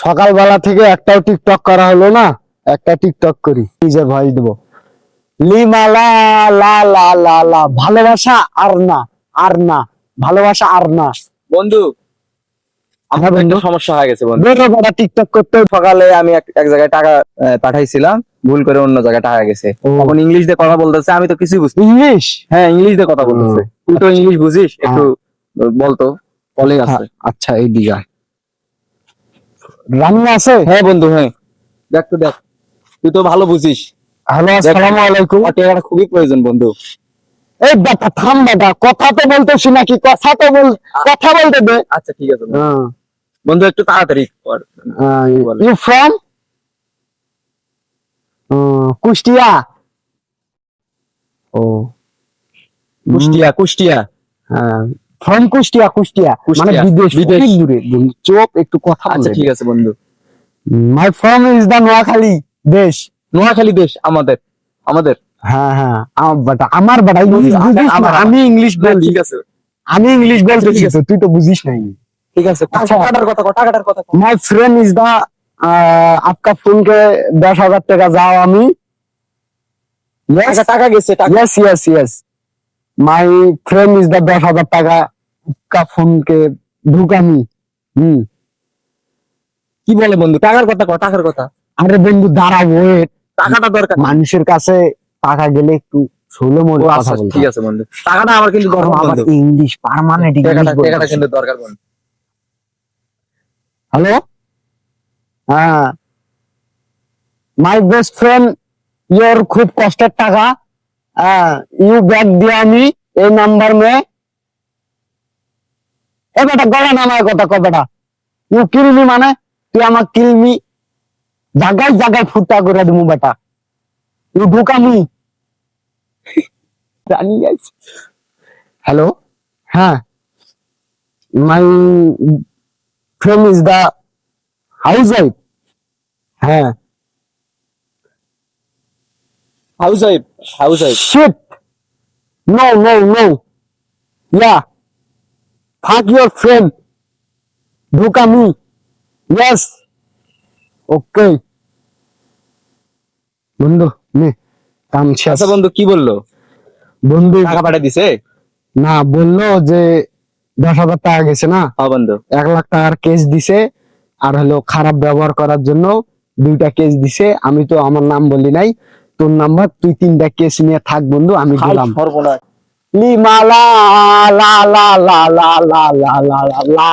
সকালবেলা থেকে একটাও টিকটক করা হলো না একটা টিকটক করি। নিজের ভয়েস দেবো। লিমা লা লা লা লা লা ভালোবাসা আর না আর না ভালোবাসা আর না। বন্ধু আমার হ্যাঁ, বন্ধু। সমস্যা হয়ে গেছে বন্ধু। বেটা টিকটক করতে সকালে আমি এক জায়গায় টাকা পাঠাইছিলাম ভুল করে অন্য জায়গায় টাকা গেছে। তখন ইংলিশ দিয়ে কথা বলতেছে আমি তো কিছুই বুঝতে ইংলিশ? হ্যাঁ ইংলিশ দিয়ে কথা বলতেছে। তুই তো ইংলিশ বুঝিস একটু বলতো বলে আছে। আচ্ছা এই দিঘা রান্না আছে? হ্যাঁ বন্ধু হ্যাঁ। দেখ তো দেখ। তুই তো ভালো বুঝিস। হ্যালো আসসালামু আলাইকুম আমার খুবই প্রয়োজন বন্ধু। এই বেটা থাম বেটা কথা তো বলতেছি নাকি? কথা তো বল কথা বলতে দে। আচ্ছা ঠিক আছে বন্ধু। বন্ধু একটু তাড়াতাড়ি কর। বলে? You from Kushtia. O. Kushtia Kushtia. From Kushtia Kushtia মানে বিদেশ বিদেশ। দূরে চোপ একটু কথা আচ্ছা ঠিক আছে বন্ধু। My from is the Noakhali দেশ। নোয়াখালী দেশ আমাদের আমাদের। হ্যাঁ, হ্যাঁ, ইংলিশ বলি ঠিক আচ্ছা, তুই তো বুঝিস নাই। ঠিক আছে আচ্ছা। টাকাটার কথা মাই ফ্রেন্ড ইজ দা আপকা ফোন কে দশ হাজার টাকা যাও আমি। টাকা গেছে টাকা। Yes yes my frame is the দশ হাজার টাকা কা ফোনকে ঢুকামি হম কি বলে বন্ধু? টাকার কথা কথা টাকার কথা। আরে বন্ধু দাঁড়া টাকাটা দরকার। মানুষের কাছে টাকা গেলে একটু ষোলো কথা আচ্ছা, ঠিক আছে বন্ধু। টাকাটা আমার কিন্তু দরকার আমার ইংলিশ ইংলিশ টাকাটা কিন্তু দরকার বন্ধু। হ্যালো হ্যাঁ। মাই বেস্ট ফ্রেন্ড ইয়োর খুব কষ্টের টাকা। ইউ ব্যাগ দিয়ে আমি এই নাম্বার মে এ বেটা গলা নামায় কথা ক বেটা ইউ কিলমি মানে তুই আমার কিলমি জায়গায় জায়গায় ফুটা করে দিমু বেটা ইউ ঢুকামি জানি হ্যালো হ্যাঁ my friend is the housewife হ্যাঁ housewife housewife Shit! No, no, no. Yeah. Fuck your friend. Dhuka me. Yes. Okay. বন্ধু নে কাম শেষ আচ্ছা বন্ধু কি বলল বন্ধু টাকা পাঠিয়ে দিছে না বলল যে দশ হাজার টাকা গেছে না হ্যাঁ বন্ধু এক লাখ টাকার কেস দিছে আর হলো খারাপ ব্যবহার করার জন্য দুইটা কেস দিছে আমি তো আমার নাম বলি নাই তোর নাম্বার তুই তিনটা কেস নিয়ে থাক বন্ধু আমি গেলাম লি লা লা লা লা লা লা লা লা লা লা